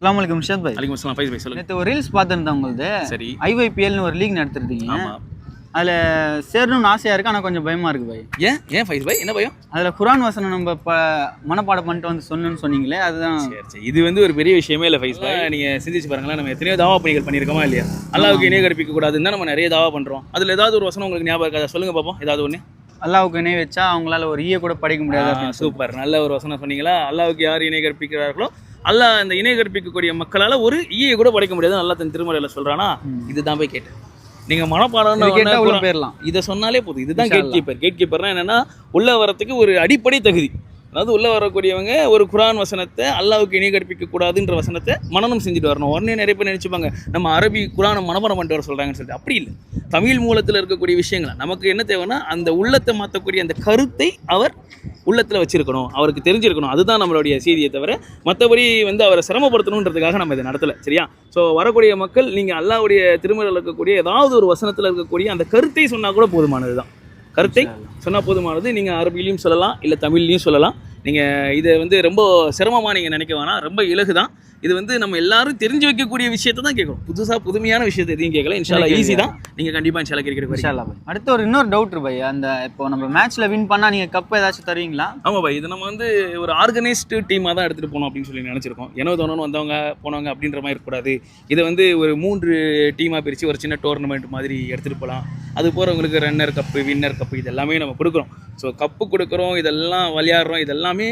அஸ்லாம் வலைக்கம் ஷாத் பாய். அலிகம் அஸ்லாம் ஃபைஸ் பாய் சொல்லுங்க. நேற்று ஒரு ரீல்ஸ் பார்த்துருந்தேன் உங்களுது. சரி. ஐஒய்பிஎல்னு ஒரு லீக் நடத்திருந்தீங்க. அதில் சேரணும்னு ஆசையாக இருக்கு ஆனால் கொஞ்சம் பயமாக இருக்கு பாய். ஏன்? ஏன் ஃபைஸ் பாய்? என்ன பயம்? அதில் குரான் வசனம் நம்ம ப மனப்பாடம் பண்ணிட்டு வந்து சொன்னேன்னு சொன்னீங்களே அதுதான். சரி சரி. இது வந்து ஒரு பெரிய விஷயமே இல்லை ஃபைஸ் பாய். நீங்க சிந்திச்சு பாருங்களேன் நம்ம எத்தனையோ தாவா பணிகள் பண்ணியிருக்கோமா இல்லையா? அல்லாவுக்கு இணை கற்பிக்க கூடாதுன்னு தான் நம்ம நிறைய தாவா பண்றோம். அதுல ஏதாவது ஒரு வசனம் உங்களுக்கு ஞாபகம் இருக்காதா சொல்லுங்க பாப்போம். ஏதாவது ஒன்று அல்லாவுக்கு இணை வச்சா அவங்களால ஒரு ஈய கூட படிக்க முடியாது. சூப்பர். நல்ல ஒரு வசனம் சொன்னீங்களா? அல்லாவுக்கு யார் இணை கற்பிக்கிறார்களோ அல்லாஹ் அந்த இணை கற்பிக்கக்கூடிய மக்களால ஒரு ஈயை கூட படைக்க முடியாது நல்லா தன் திருமலையில சொல்றானா? ம். இதுதான் போய் கேட்டேன். நீங்க மனப்பாடம் போயிடலாம் இதை சொன்னாலே போதும். இதுதான் கேட் கீப்பர் கேட் கீப்பர்னா என்னன்னா உள்ள வரத்துக்கு ஒரு அடிப்படை தகுதி. அதாவது உள்ள வரக்கூடியவங்க ஒரு குரான் வசனத்தை அல்லாவுக்கு இணை கற்பிக்க கூடாதுன்ற வசனத்தை மனனம் செஞ்சுட்டு வரணும். உடனே நிறைய பேர் நினைச்சுப்பாங்க நம்ம அரபி குரானை மனப்பாடம் பண்ணிட்டு வர சொல்றாங்கன்னு சொல்லிட்டு. அப்படி இல்லை. தமிழ் மூலத்தில் இருக்கக்கூடிய விஷயங்களை நமக்கு என்ன தேவைன்னா அந்த உள்ளத்தை மாற்றக்கூடிய அந்த கருத்தை அவர் உள்ளத்தில் வச்சுருக்கணும் அவருக்கு தெரிஞ்சிருக்கணும். அதுதான் நம்மளுடைய செய்தியை தவிர மற்றபடி வந்து அவரை சிரமப்படுத்தணுன்றதுக்காக நம்ம இதை நடத்தலை சரியா? ஸோ வரக்கூடிய மக்கள் நீங்கள் அல்லாவுடைய திருமலையில் இருக்கக்கூடிய ஏதாவது ஒரு வசனத்தில் இருக்கக்கூடிய அந்த கருத்தை சொன்னால் கூட போதுமானது தான் கருத்தை சொன்னால் போதுமானது. நீங்கள் அரபிலையும் சொல்லலாம் இல்லை தமிழ்லையும் சொல்லலாம். நீங்கள் இதை வந்து ரொம்ப சிரமமாக நீங்கள் நினைக்க வேணாம். ரொம்ப இலகு தான் இது வந்து நம்ம எல்லாரும் தெரிஞ்சு வைக்கக்கூடிய விஷயத்தை தான் கேட்கணும். புதுசாக புதுமையான விஷயத்தை எதையும் கேட்கல. இன்ஷால்லா ஈஸி தான். நீங்கள் கண்டிப்பாக இன்ஷால்லா கிரிக்கெட் இன்ஷா அல்லாஹ் பாய் அடுத்து ஒரு இன்னொரு டவுட் பாய் அந்த இப்போ நம்ம மேட்ச்ல வின் பண்ணா நீங்க கப் ஏதாச்சும் தருவீங்களா? ஆமாம் பாய் இது நம்ம வந்து ஒரு ஆர்கனைஸ்டு டீமாக தான் எடுத்துகிட்டு போகணும் அப்படின்னு சொல்லி நினச்சிருக்கோம். ஏனோ தோணுன்னு வந்தவங்க போனவங்க அப்படின்ற மாதிரி இருக்கக்கூடாது. இதை வந்து ஒரு மூன்று டீமாக பிரித்து ஒரு சின்ன டோர்னமெண்ட் மாதிரி எடுத்துகிட்டு போகலாம் அது போகிறவங்களுக்கு ரன்னர் கப்பு வின்னர் கப்பு இது எல்லாமே நம்ம கொடுக்குறோம். ஸோ கப்பு கொடுக்குறோம் இதெல்லாம் விளையாடுறோம் இதெல்லாமே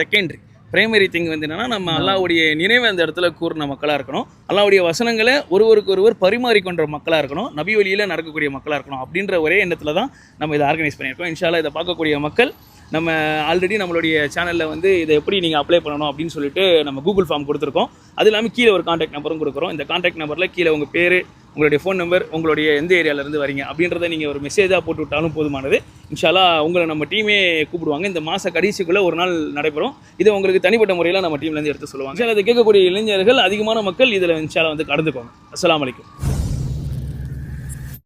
செகண்டரி பிரைமரி திங் வந்து என்னன்னா நம்ம அல்லாவுடைய நினைவு அந்த இடத்துல கூறின மக்களாக இருக்கணும். அல்லாவுடைய வசனங்களை ஒருவருக்கு ஒருவர் பரிமாறிக்கொண்ட மக்களாக இருக்கணும். நபி வழியில் நடக்கக்கூடிய மக்களாக இருக்கணும் அப்படின்ற ஒரே எண்ணத்தில் தான் நம்ம இதை ஆர்கனைஸ் பண்ணியிருக்கோம். இன்ஷால்லா இதை பார்க்கக்கூடிய மக்கள் நம்ம ஆல்ரெடி நம்மளுடைய சேனலில் வந்து இதை எப்படி நீங்கள் அப்ளை பண்ணணும் அப்படின்னு சொல்லிட்டு நம்ம கூகுள் ஃபார்ம் கொடுத்துருக்கோம். அது இல்லாமல் கீழே ஒரு காண்டாக்ட் நம்பரும் கொடுக்குறோம். இந்த காண்டாக்ட் நம்பரில் கீழே உங்கள் பேர் உங்களுடைய ஃபோன் நம்பர் உங்களுடைய எந்த ஏரியாவிலேருந்து வரீங்க அப்படின்றத நீங்கள் ஒரு மெசேஜாக போட்டு விட்டாலும் போதுமானது. இன்ஷாலா உங்களை நம்ம டீமே கூப்பிடுவாங்க. இந்த மாத கடைசிக்குள்ளே ஒரு நாள் நடைபெறும். இதை உங்களுக்கு தனிப்பட்ட முறையில் நம்ம டீம்லேருந்து எடுத்து சொல்லுவாங்க. இன்ஷால்லா கேட்கக்கூடிய இளைஞர்கள் அதிகமான மக்கள் இதில் இன்ஷாலா வந்து கலந்துக்கோங்க. அஸ்லாம் அலைக்கும்.